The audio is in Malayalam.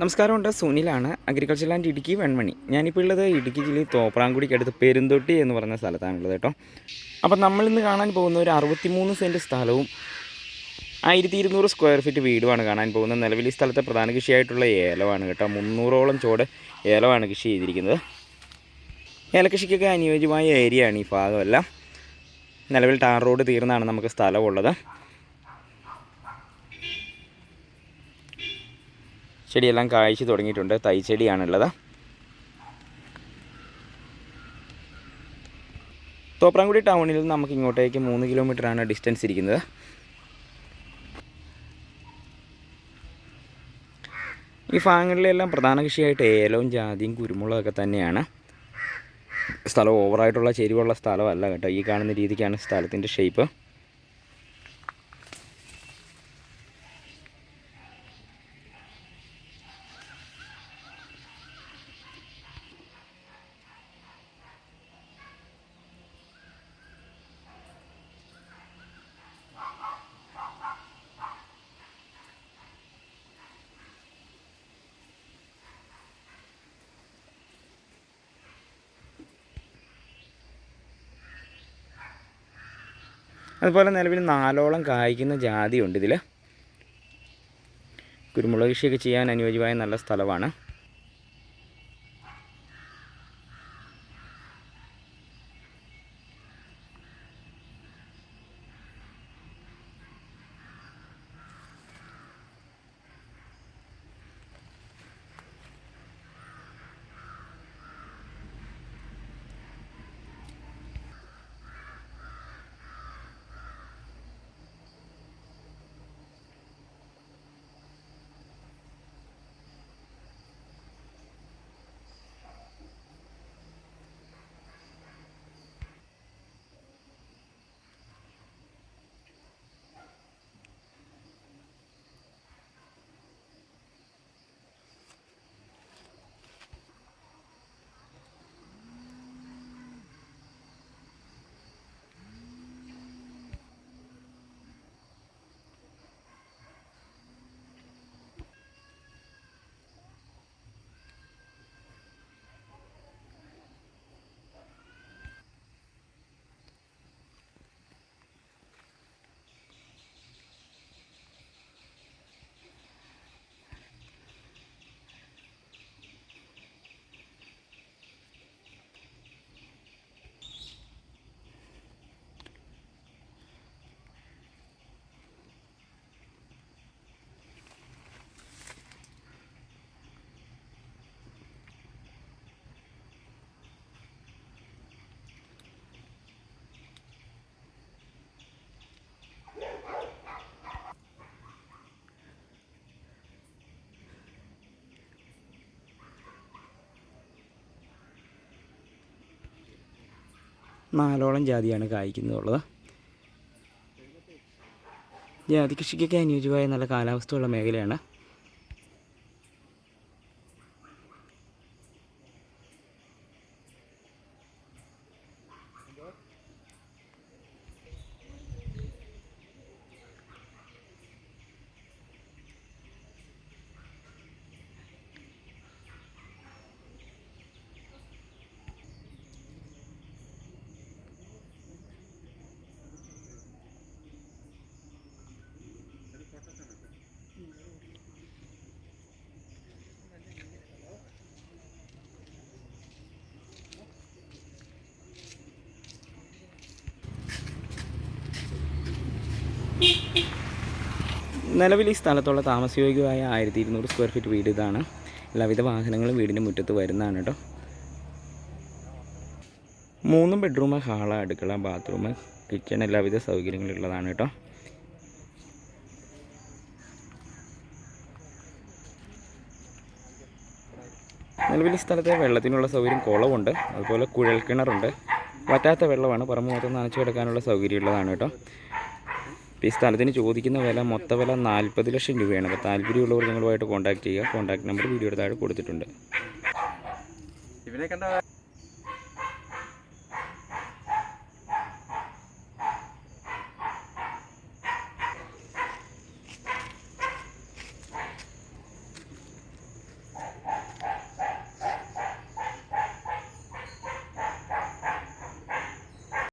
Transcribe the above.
നമസ്കാരമുണ്ട്. സുനിലാണ്. Agriculture land Idukki Venmani. ഞാനിപ്പോൾ ഉള്ളത് ഇടുക്കി ജില്ലയിൽ തോപ്രാങ്കുടിക്ക് അടുത്ത് പെരുന്തൊട്ടി എന്ന് പറഞ്ഞ സ്ഥലത്താണുള്ളത് കേട്ടോ. അപ്പം നമ്മളിന്ന് കാണാൻ പോകുന്ന ഒരു അറുപത്തിമൂന്ന് സെന്റ് സ്ഥലവും ആയിരത്തി ഇരുന്നൂറ് സ്ക്വയർ ഫീറ്റ് വീടുമാണ് കാണാൻ പോകുന്നത്. നിലവിൽ ഈ സ്ഥലത്തെ പ്രധാന കൃഷിയായിട്ടുള്ള ഏലമാണ് കേട്ടോ. മുന്നൂറോളം ചോട് ഏലമാണ് കൃഷി ചെയ്തിരിക്കുന്നത്. ഏലകൃഷിക്കൊക്കെ അനുയോജ്യമായ ഏരിയയാണ് ഈ ഭാഗമെല്ലാം. നിലവിൽ ടാർ റോഡ് തീർന്നാണ് നമുക്ക് സ്ഥലമുള്ളത്. ചെടിയെല്ലാം കായ്ച്ചു തുടങ്ങിയിട്ടുണ്ട്. തൈച്ചെടിയാണുള്ളത്. തോപ്രാങ്കുടി ടൗണിൽ നിന്ന് നമുക്ക് ഇങ്ങോട്ടേക്ക് മൂന്ന് കിലോമീറ്ററാണ് ഡിസ്റ്റൻസ് ഇരിക്കുന്നത്. ഈ ഭാഗങ്ങളിലെല്ലാം പ്രധാന കൃഷിയായിട്ട് ഏലവും ജാതിയും കുരുമുളകൊക്കെ തന്നെയാണ്. സ്ഥലം ഓവറായിട്ടുള്ള ചെരിവുള്ള സ്ഥലമല്ല കേട്ടോ. ഈ കാണുന്ന രീതിക്കാണ് സ്ഥലത്തിന്റെ ഷേപ്പ് അതുപോലെ നിലവിൽ നാലോളം കായ്ക്കുന്ന ജാതിയുണ്ട് ഇതിൽ കുരുമുളക് കൃഷിയൊക്കെ ചെയ്യാൻ അനുയോജ്യമായ നല്ല സ്ഥലമാണ്. നാലോളം ജാതിയാണ് കായ്ക്കുന്നതുള്ളത്. ജാതി കൃഷിക്കൊക്കെ അനുയോജ്യമായ നല്ല കാലാവസ്ഥയുള്ള മേഖലയാണ്. നിലവിൽ ഈ സ്ഥലത്തുള്ള താമസയോഗ്യമായ ആയിരത്തി ഇരുന്നൂറ് സ്ക്വയർ ഫീറ്റ് വീട് ഇതാണ്. എല്ലാവിധ വാഹനങ്ങളും വീടിന്റെ മുറ്റത്ത് വരുന്നതാണ് കേട്ടോ മൂന്ന് ബെഡ്റൂം ഹാൾ അടുക്കള ബാത്റൂം കിച്ചൺ എല്ലാവിധ സൗകര്യങ്ങളുള്ളതാണ് കേട്ടോ നിലവിൽ ഈ സ്ഥലത്തെ വെള്ളത്തിനുള്ള സൗകര്യം കുളവുണ്ട്. അതുപോലെ കുഴൽ കിണറുണ്ട് വറ്റാത്ത വെള്ളമാണ്. പറമ്പ് മൊത്തം നനച്ചു കിടക്കാനുള്ള സൗകര്യമുള്ളതാണ് കേട്ടോ ഈ സ്ഥലത്തിന് ചോദിക്കുന്ന വില മൊത്ത വില നാൽപ്പത് ലക്ഷം രൂപയാണ്. അപ്പോൾ താല്പര്യമുള്ളവർ നിങ്ങളുമായിട്ട് കോൺടാക്ട് ചെയ്യുക. കോൺടാക്ട് നമ്പർ വീഡിയോയുടെ താഴെ കൊടുത്തിട്ടുണ്ട്.